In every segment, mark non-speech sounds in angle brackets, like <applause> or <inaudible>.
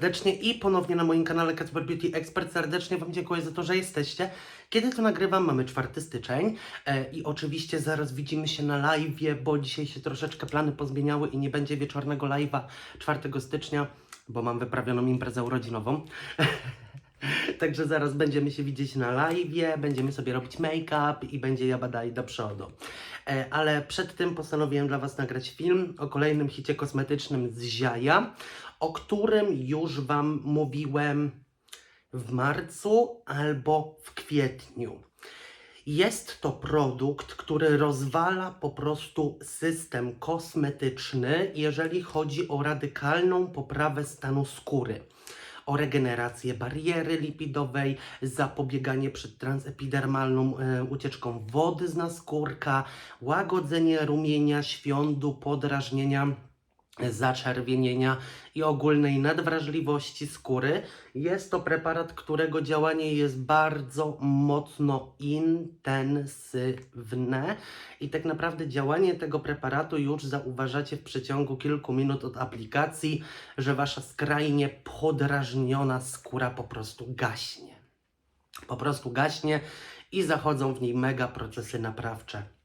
serdecznie i ponownie na moim kanale Kacper Beauty Expert. Serdecznie Wam dziękuję za to, że jesteście. Kiedy to nagrywam, mamy 4 styczeń e, i oczywiście zaraz widzimy się na live, bo dzisiaj się troszeczkę plany pozmieniały i nie będzie wieczornego live'a 4 stycznia, bo mam wyprawioną imprezę urodzinową. <laughs> Także zaraz będziemy się widzieć na live, będziemy sobie robić make-up i będzie jabadaj do przodu. E, ale przed tym postanowiłem dla Was nagrać film o kolejnym hicie kosmetycznym z Ziaja, o którym już Wam mówiłem w marcu albo w kwietniu. Jest to produkt, który rozwala po prostu system kosmetyczny, jeżeli chodzi o radykalną poprawę stanu skóry o regenerację bariery lipidowej, zapobieganie przed transepidermalną e, ucieczką wody z naskórka, łagodzenie rumienia, świądu, podrażnienia, zaczerwienienia i ogólnej nadwrażliwości skóry. Jest to preparat, którego działanie jest bardzo mocno intensywne i tak naprawdę działanie tego preparatu już zauważacie w przeciągu kilku minut od aplikacji, że wasza skrajnie podrażniona skóra po prostu gaśnie. Po prostu gaśnie i zachodzą w niej mega procesy naprawcze.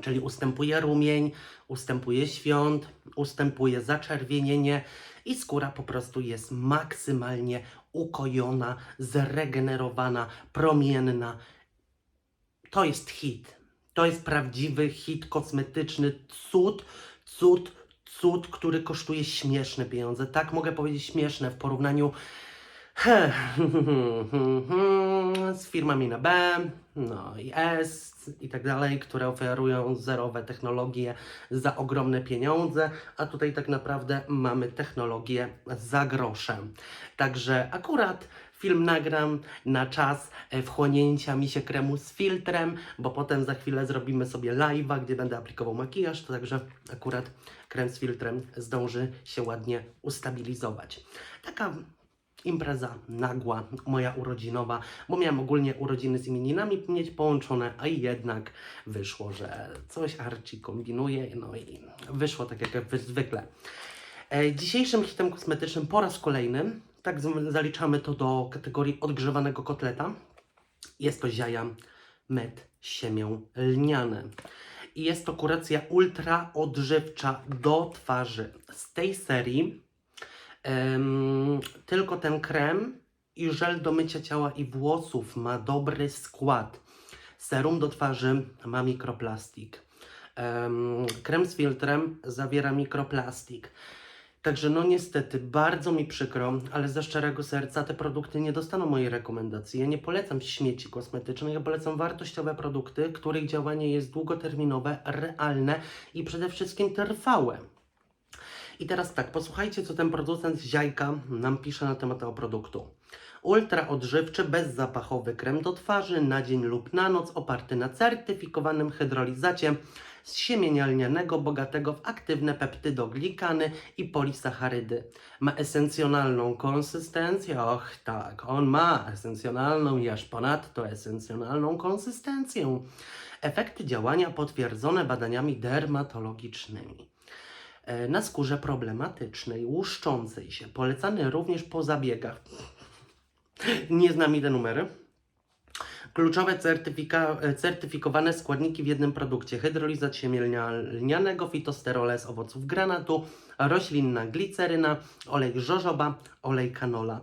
Czyli ustępuje rumień, ustępuje świąt, ustępuje zaczerwienienie i skóra po prostu jest maksymalnie ukojona, zregenerowana, promienna. To jest hit. To jest prawdziwy hit kosmetyczny, cud, cud, cud, który kosztuje śmieszne pieniądze. Tak mogę powiedzieć śmieszne w porównaniu <laughs> z firmami na B, no i S i tak dalej, które oferują zerowe technologie za ogromne pieniądze, a tutaj tak naprawdę mamy technologię za grosze. Także akurat film nagram na czas e, wchłonięcia mi się kremu z filtrem, bo potem za chwilę zrobimy sobie live'a, gdzie będę aplikował makijaż, to także akurat krem z filtrem zdąży się ładnie ustabilizować. Taka impreza nagła, moja urodzinowa, bo miałem ogólnie urodziny z imieninami mieć połączone, a jednak wyszło, że coś Archie kombinuje, no i wyszło tak jak zwykle. E, Dzisiejszym hitem kosmetycznym po raz kolejny, tak zaliczamy to do kategorii odgrzewanego kotleta, jest to ziaja med siemią lniane. I jest to kuracja ultra odżywcza do twarzy. Z tej serii Em, tylko ten krem i żel do mycia ciała i włosów ma dobry skład. Serum do twarzy ma mikroplastik. Em, krem z filtrem zawiera mikroplastik. Także no niestety, bardzo mi przykro, ale ze szczerego serca te produkty nie dostaną mojej rekomendacji. Ja nie polecam śmieci kosmetycznych, ja polecam wartościowe produkty, których działanie jest długoterminowe, realne i przede wszystkim trwałe. I teraz tak, posłuchajcie, co ten producent z Ziajka nam pisze na temat tego produktu. Ultra odżywczy, bezzapachowy krem do twarzy na dzień lub na noc, oparty na certyfikowanym hydrolizacie z siemienia lnianego, bogatego w aktywne peptydoglikany i polisacharydy. Ma esencjonalną konsystencję, och tak, on ma esencjonalną i aż ponadto esencjonalną konsystencję. Efekty działania potwierdzone badaniami dermatologicznymi na skórze problematycznej, łuszczącej się, polecany również po zabiegach. <laughs> Nie znam te numery. Kluczowe e, certyfikowane składniki w jednym produkcie. Hydrolizat siemienia lnianego, fitosterole z owoców granatu, roślinna gliceryna, olej żożoba, olej kanola.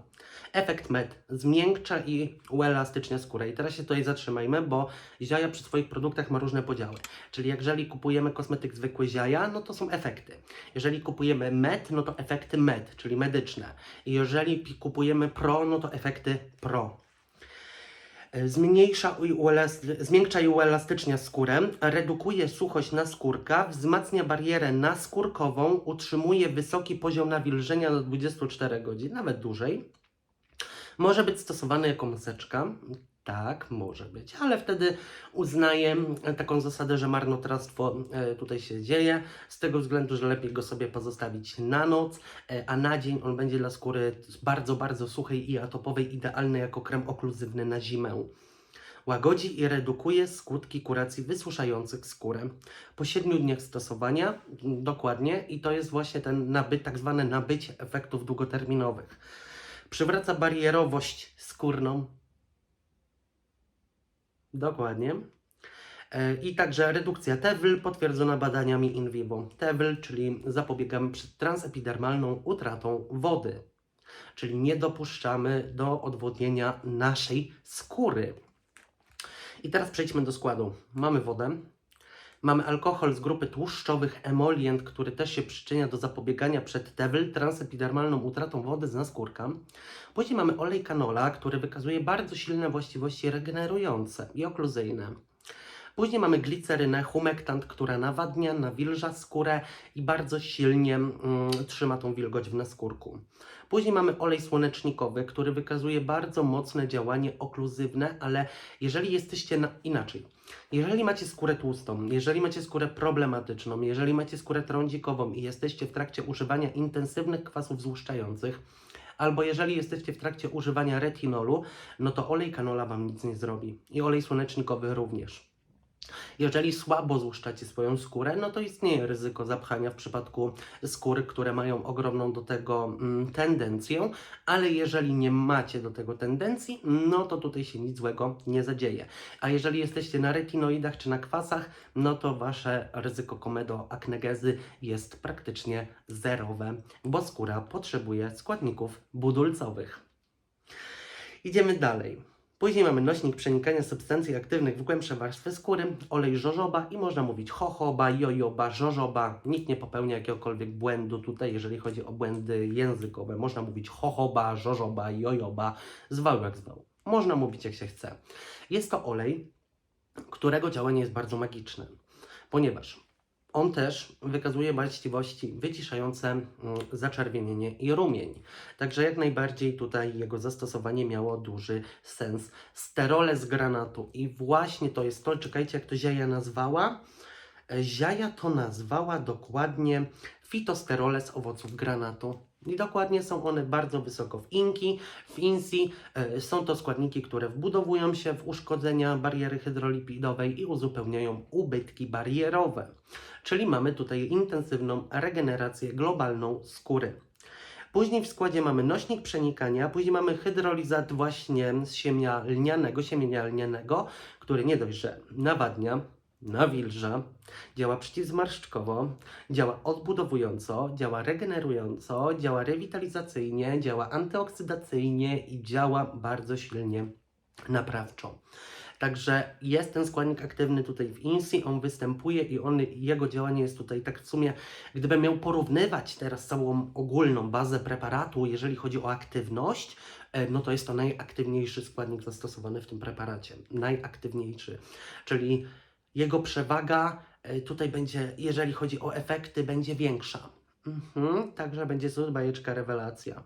Efekt med zmiękcza i uelastycznia skórę. I teraz się tutaj zatrzymajmy, bo Ziaja przy swoich produktach ma różne podziały. Czyli jeżeli kupujemy kosmetyk zwykły Ziaja, no to są efekty. Jeżeli kupujemy med, no to efekty med, czyli medyczne. I jeżeli kupujemy pro, no to efekty pro. E, Zmniejsza i zmiękcza i uelastycznia skórę, redukuje suchość naskórka, wzmacnia barierę naskórkową, utrzymuje wysoki poziom nawilżenia do 24 godzin, nawet dłużej. Może być stosowany jako maseczka. Tak, może być, ale wtedy uznaję e, taką zasadę, że marnotrawstwo e, tutaj się dzieje, z tego względu, że lepiej go sobie pozostawić na noc, e, a na dzień on będzie dla skóry bardzo, bardzo suchej i atopowej idealny jako krem okluzywny na zimę. Łagodzi i redukuje skutki kuracji wysuszających skórę. Po 7 dniach stosowania, dokładnie, i to jest właśnie ten naby, tak zwane nabycie efektów długoterminowych. Przywraca barierowość skórną. Dokładnie. E, I także redukcja TEWL potwierdzona badaniami in vivo. TEWL, czyli zapobiegamy przed transepidermalną utratą wody, czyli nie dopuszczamy do odwodnienia naszej skóry. I teraz przejdźmy do składu. Mamy wodę, mamy alkohol z grupy tłuszczowych emolient, który też się przyczynia do zapobiegania przed TEWL, transepidermalną utratą wody z naskórka. Później mamy olej canola, który wykazuje bardzo silne właściwości regenerujące i okluzyjne. Później mamy glicerynę, humektant, która nawadnia, nawilża skórę i bardzo silnie mm, trzyma tą wilgoć w naskórku. Później mamy olej słonecznikowy, który wykazuje bardzo mocne działanie okluzywne, ale jeżeli jesteście na... inaczej, jeżeli macie skórę tłustą, jeżeli macie skórę problematyczną, jeżeli macie skórę trądzikową i jesteście w trakcie używania intensywnych kwasów złuszczających, albo jeżeli jesteście w trakcie używania retinolu, no to olej canola Wam nic nie zrobi i olej słonecznikowy również. Jeżeli słabo złuszczacie swoją skórę, no to istnieje ryzyko zapchania w przypadku skór, które mają ogromną do tego mm, tendencję, ale jeżeli nie macie do tego tendencji, no to tutaj się nic złego nie zadzieje. A jeżeli jesteście na retinoidach czy na kwasach, no to wasze ryzyko komedoaknegezy jest praktycznie zerowe, bo skóra potrzebuje składników budulcowych. Idziemy dalej. Później mamy nośnik przenikania substancji aktywnych w głębsze warstwy skóry, olej żożoba i można mówić jojoba, jojoba, żożoba. Nikt nie popełnia jakiegokolwiek błędu tutaj, jeżeli chodzi o błędy językowe. Można mówić jojoba, żożoba, jojoba, zwał jak zwał. Można mówić jak się chce. Jest to olej, którego działanie jest bardzo magiczne, ponieważ on też wykazuje właściwości wyciszające mm, zaczerwienienie i rumień. Także jak najbardziej tutaj jego zastosowanie miało duży sens. Sterole z granatu i właśnie to jest to, czekajcie jak to Ziaja nazwała. E, Ziaja to nazwała dokładnie fitosterole z owoców granatu. I dokładnie są one bardzo wysoko w inki, w insi. E, Są to składniki, które wbudowują się w uszkodzenia bariery hydrolipidowej i uzupełniają ubytki barierowe. Czyli mamy tutaj intensywną regenerację globalną skóry. Później w składzie mamy nośnik przenikania, później mamy hydrolizat właśnie z siemia lnianego, siemienia lnianego, który nie dość, że nawadnia, nawilża, działa przeciwzmarszczkowo, działa odbudowująco, działa regenerująco, działa rewitalizacyjnie, działa antyoksydacyjnie i działa bardzo silnie naprawczo. Także jest ten składnik aktywny tutaj w INSI, on występuje i on, jego działanie jest tutaj tak w sumie, gdybym miał porównywać teraz całą ogólną bazę preparatu, jeżeli chodzi o aktywność, e, no to jest to najaktywniejszy składnik zastosowany w tym preparacie. Najaktywniejszy. Czyli jego przewaga e, tutaj będzie, jeżeli chodzi o efekty, będzie większa. Mhm, także będzie to bajeczka rewelacja.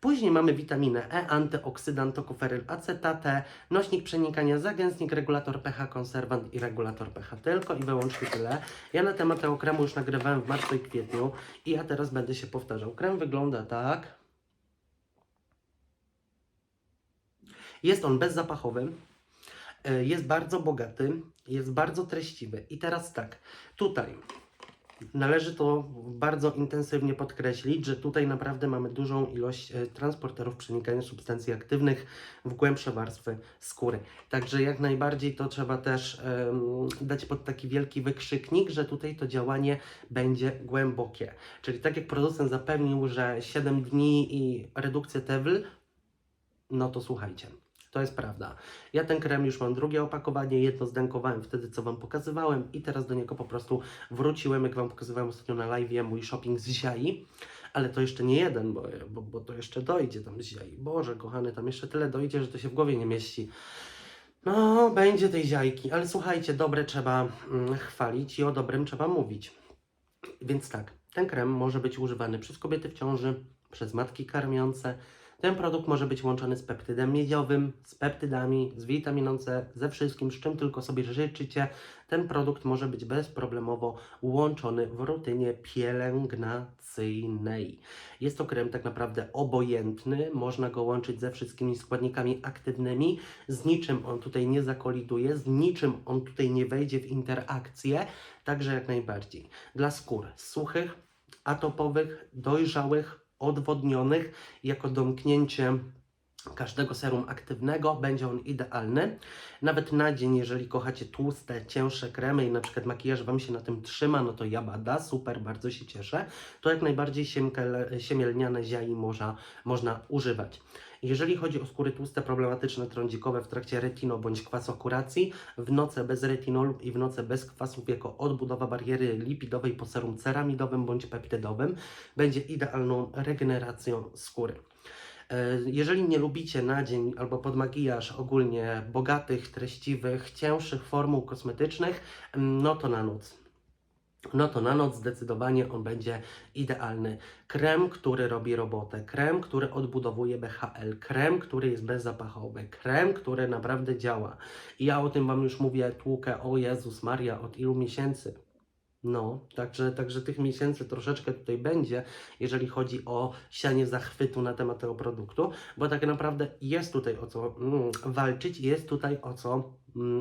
Później mamy witaminę E, antyoksydant, tokoferyl acetate, nośnik przenikania, zagęstnik, regulator pH, konserwant i regulator pH. Tylko i wyłącznie tyle. Ja na temat tego kremu już nagrywałem w marcu i kwietniu i ja teraz będę się powtarzał. Krem wygląda tak. Jest on bezzapachowy, jest bardzo bogaty, jest bardzo treściwy. I teraz tak, tutaj należy to bardzo intensywnie podkreślić, że tutaj naprawdę mamy dużą ilość e, transporterów przenikania substancji aktywnych w głębsze warstwy skóry. Także jak najbardziej to trzeba też em, dać pod taki wielki wykrzyknik, że tutaj to działanie będzie głębokie. Czyli tak jak producent zapewnił, że 7 dni i redukcja TEWL, no to słuchajcie. To jest prawda. Ja ten krem już mam drugie opakowanie, jedno zdenkowałem wtedy, co Wam pokazywałem i teraz do niego po prostu wróciłem, jak Wam pokazywałem ostatnio na live, mój shopping z Ziai, ale to jeszcze nie jeden, bo, bo, bo to jeszcze dojdzie tam z Ziai. Boże, kochany, tam jeszcze tyle dojdzie, że to się w głowie nie mieści. No, będzie tej ziajki, ale słuchajcie, dobre trzeba mm, chwalić i o dobrym trzeba mówić. Więc tak, ten krem może być używany przez kobiety w ciąży, przez matki karmiące, Ten produkt może być łączony z peptydem miedziowym, z peptydami, z witaminą C, ze wszystkim, z czym tylko sobie życzycie. Ten produkt może być bezproblemowo łączony w rutynie pielęgnacyjnej. Jest to krem tak naprawdę obojętny, można go łączyć ze wszystkimi składnikami aktywnymi, z niczym on tutaj nie zakoliduje, z niczym on tutaj nie wejdzie w interakcję, także jak najbardziej. Dla skór suchych, atopowych, dojrzałych, odwodnionych, jako domknięcie każdego serum aktywnego będzie on idealny. Nawet na dzień, jeżeli kochacie tłuste, cięższe kremy i na przykład makijaż Wam się na tym trzyma, no to jabada, super, bardzo się cieszę, to jak najbardziej siemielniane ziai można, można używać. Jeżeli chodzi o skóry tłuste, problematyczne, trądzikowe w trakcie retino bądź kwasokuracji, w noce bez retinolu i w noce bez kwasów jako odbudowa bariery lipidowej po serum ceramidowym bądź peptydowym będzie idealną regeneracją skóry. E, Jeżeli nie lubicie na dzień albo pod makijaż ogólnie bogatych, treściwych, cięższych formuł kosmetycznych, no to na noc. No to na noc zdecydowanie on będzie idealny. Krem, który robi robotę, krem, który odbudowuje BHL, krem, który jest bezzapachowy, krem, który naprawdę działa. I ja o tym Wam już mówię, tłukę, o Jezus Maria, od ilu miesięcy. No, także, także tych miesięcy troszeczkę tutaj będzie, jeżeli chodzi o sianie zachwytu na temat tego produktu, bo tak naprawdę jest tutaj o co mm, walczyć, jest tutaj o co,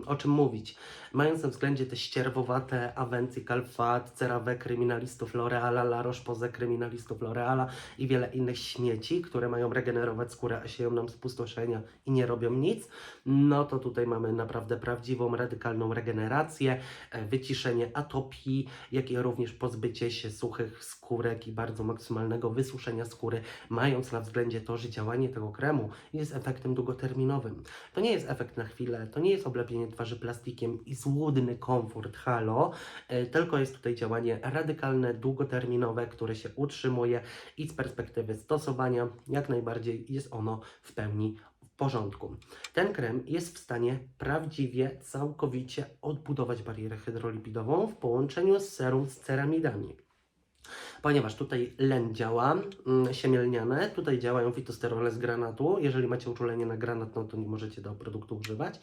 o czym mówić. Mając na względzie te ścierwowate Avency, Calfat, CeraVe kryminalistów L'Oreala, La Roche-Posay kryminalistów L'Oreala i wiele innych śmieci, które mają regenerować skórę, a sieją nam spustoszenia i nie robią nic, no to tutaj mamy naprawdę prawdziwą, radykalną regenerację, e, wyciszenie atopii, jak i również pozbycie się suchych skórek i bardzo maksymalnego wysuszenia skóry, mając na względzie to, że działanie tego kremu jest efektem długoterminowym. To nie jest efekt na chwilę, to nie jest oblepienie twarzy plastikiem i złudny komfort, halo, e, tylko jest tutaj działanie radykalne, długoterminowe, które się utrzymuje i z perspektywy stosowania jak najbardziej jest ono w pełni w porządku. Ten krem jest w stanie prawdziwie, całkowicie odbudować barierę hydrolipidową w połączeniu z serum z ceramidami. Ponieważ tutaj len działa, mm, siemielniane, tutaj działają fitosterole z granatu. Jeżeli macie uczulenie na granat, no to nie możecie tego produktu używać.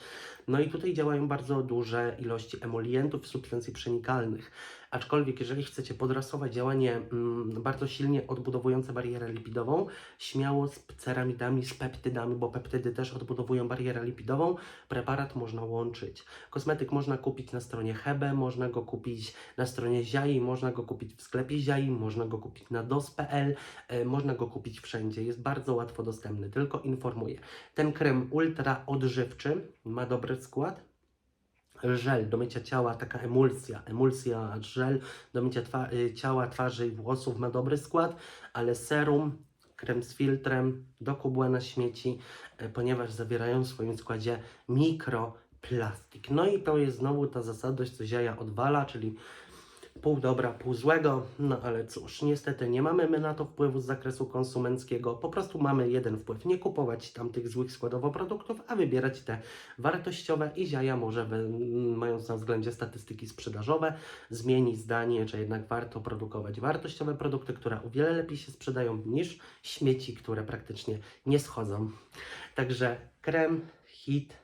No i tutaj działają bardzo duże ilości emolientów, substancji przenikalnych. Aczkolwiek, jeżeli chcecie podrasować działanie mm, bardzo silnie odbudowujące barierę lipidową, śmiało z ceramidami, z peptydami, bo peptydy też odbudowują barierę lipidową, preparat można łączyć. Kosmetyk można kupić na stronie Hebe, można go kupić na stronie Ziai, można go kupić w sklepie Ziai, można go kupić na dos.pl, e, można go kupić wszędzie. Jest bardzo łatwo dostępny, tylko informuję. Ten krem ultra odżywczy ma dobry skład, żel do mycia ciała, taka emulsja, emulsja, żel do mycia twa- y, ciała, twarzy i włosów ma dobry skład, ale serum, krem z filtrem do kubła na śmieci, y, ponieważ zawierają w swoim składzie mikroplastik. No i to jest znowu ta zasadność, co ziaja odwala, czyli pół dobra, pół złego, no ale cóż, niestety nie mamy my na to wpływu z zakresu konsumenckiego, po prostu mamy jeden wpływ, nie kupować tam tych złych składowo produktów, a wybierać te wartościowe i ziaja może, mając na względzie statystyki sprzedażowe, zmienić zdanie, że jednak warto produkować wartościowe produkty, które o wiele lepiej się sprzedają niż śmieci, które praktycznie nie schodzą. Także krem, hit,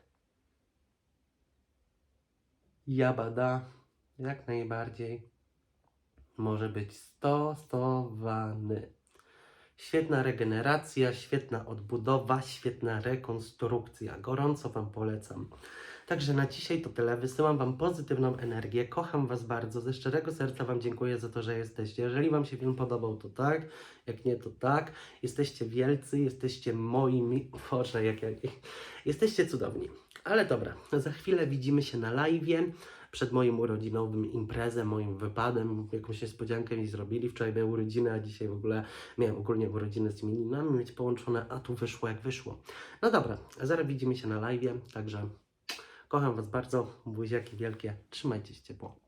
jabada, jak najbardziej może być stosowany. Świetna regeneracja, świetna odbudowa, świetna rekonstrukcja. Gorąco Wam polecam. Także na dzisiaj to tyle. Wysyłam Wam pozytywną energię. Kocham Was bardzo. Ze szczerego serca Wam dziękuję za to, że jesteście. Jeżeli Wam się film podobał, to tak. Jak nie, to tak. Jesteście wielcy, jesteście moimi. Boże, jak ja. Jesteście cudowni. Ale dobra, za chwilę widzimy się na live'ie przed moim urodzinowym imprezę, moim wypadem, jakąś niespodziankę mi zrobili. Wczoraj były urodziny, a dzisiaj w ogóle miałem ogólnie urodziny z imieninami mieć połączone, a tu wyszło jak wyszło. No dobra, zaraz widzimy się na live'ie, także kocham Was bardzo, buziaki wielkie, trzymajcie się ciepło.